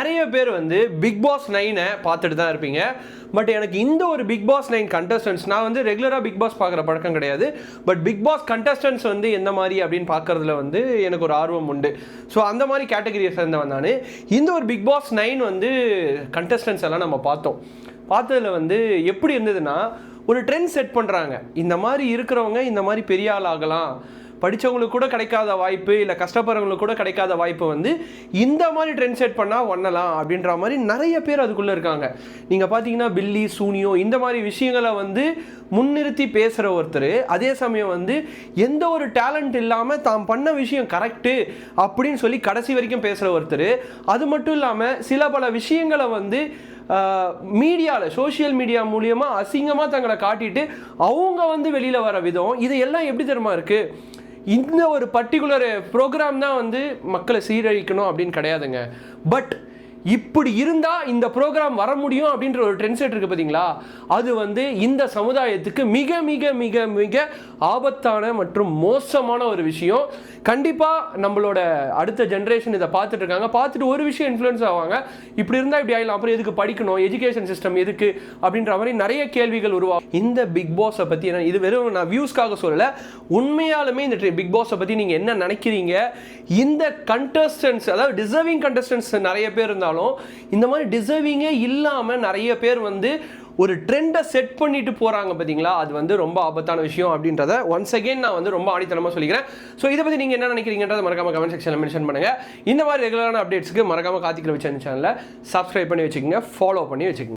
நிறைய பேர் வந்து பிக் பாஸ் நைனை பார்த்துட்டு தான் இருப்பீங்க. பட் எனக்கு இந்த ஒரு பிக் பாஸ் நைன் கண்டஸ்டன்ஸ் நான் வந்து ரெகுலராக பிக் பாஸ் பார்க்குற பழக்கம் கிடையாது. பட் பிக் பாஸ் கண்டஸ்டன்ஸ் வந்து எந்த மாதிரி அப்படின்னு பார்க்குறதுல வந்து எனக்கு ஒரு ஆர்வம் உண்டு. ஸோ அந்த மாதிரி கேட்டகரியை சேர்ந்தவன் நான். இந்த ஒரு பிக் பாஸ் நைன் வந்து கண்டஸ்டன்ஸ் எல்லாம் நம்ம பார்த்தோம். பார்த்ததில் வந்து எப்படி இருந்ததுன்னா ஒரு ட்ரெண்ட் செட் பண்ணுறாங்க இந்த மாதிரி இருக்கிறவங்க இந்த மாதிரி பெரிய ஆள் ஆகலாம். படித்தவங்களுக்கு கூட கிடைக்காத வாய்ப்பு இல்லை கஷ்டப்படுறவங்களுக்கு கூட கிடைக்காத வாய்ப்பு வந்து இந்த மாதிரி ட்ரெண்ட் செட் பண்ணால் பண்ணலாம் அப்படின்ற மாதிரி நிறைய பேர் அதுக்குள்ளே இருக்காங்க. நீங்கள் பார்த்தீங்கன்னா பில்லி சூனியோ இந்த மாதிரி விஷயங்களை வந்து முன்னிறுத்தி பேசுகிற ஒருத்தர் அதே சமயம் வந்து எந்த ஒரு டேலண்ட் இல்லாமல் தாம் பண்ண விஷயம் கரெக்டு அப்படின்னு சொல்லி கடைசி வரைக்கும் பேசுகிற ஒருத்தர். அது மட்டும் இல்லாமல் சில பல விஷயங்களை வந்து மீடியாவில் சோஷியல் மீடியா மூலியமாக அசிங்கமாக தங்களை காட்டிட்டு அவங்க வந்து வெளியில் வர விதம் இது எல்லாம் எப்படி தெரியுமா இருக்குது இந்த ஒரு பர்டிகுலர் ப்ரோக்ராம் தான் வந்து மக்களை சீரழிக்கணும் அப்படின்னு கிடையாதுங்க. பட் இப்படி இருந்தால் இந்த ப்ரோக்ராம் வர முடியும் அப்படின்ற ஒரு ட்ரெண்ட் செட் இருக்குது பார்த்தீங்களா அது வந்து இந்த சமுதாயத்துக்கு மிக மிக மிக மிக ஆபத்தான மற்றும் மோசமான ஒரு விஷயம். கண்டிப்பாக நம்மளோட அடுத்த ஜென்ரேஷன் இதை பார்த்துட்டு இருக்காங்க. பார்த்துட்டு ஒரு விஷயம் இன்ஃப்ளூயன்ஸ் ஆவாங்க. இப்படி இருந்தால் இப்படி ஆகலாம் அப்புறம் எதுக்கு படிக்கணும்? எஜுகேஷன் சிஸ்டம் எதுக்கு? அப்படின்ற மாதிரி நிறைய கேள்விகள் உருவாகும். இந்த பிக் பாஸை பற்றி என்ன இது வெறும் நான் வியூஸ்க்காக சொல்லலை. உண்மையாலுமே இந்த பிக் பாஸை பற்றி நீங்கள் என்ன நினைக்கிறீங்க? இந்த கண்டஸ்டன்ஸ் அதாவது டிசர்விங் கண்டஸ்டன்ஸ் நிறைய பேர் இருந்தாலும் இந்த மாதிரி டிசர்விங்கே இல்லாமல் நிறைய பேர் வந்து ஒரு ட்ரெண்டை செட் பண்ணிட்டு போகிறாங்க பார்த்தீங்களா அது வந்து ரொம்ப ஆபத்தான விஷயம் அப்படின்றத ஒன்ஸ் அகைன் நான் வந்து ரொம்ப ஆணித்தனமாக சொல்லிக்கிறேன். ஸோ இதை பற்றி நீங்கள் என்ன நினைக்கிறீங்கன்றத மறக்காம கமெண்ட் செக்ஷனில் மென்ஷன் பண்ணுங்கள் இந்த மாதிரி ரெகுலரான அப்டேட்ஸ்க்கு மறக்காம காத்திக்கிற வச்சு சேனலில் சப்ஸ்கிரைப் பண்ணி வச்சுக்கோங்க ஃபாலோ பண்ணி வச்சுக்கோங்க.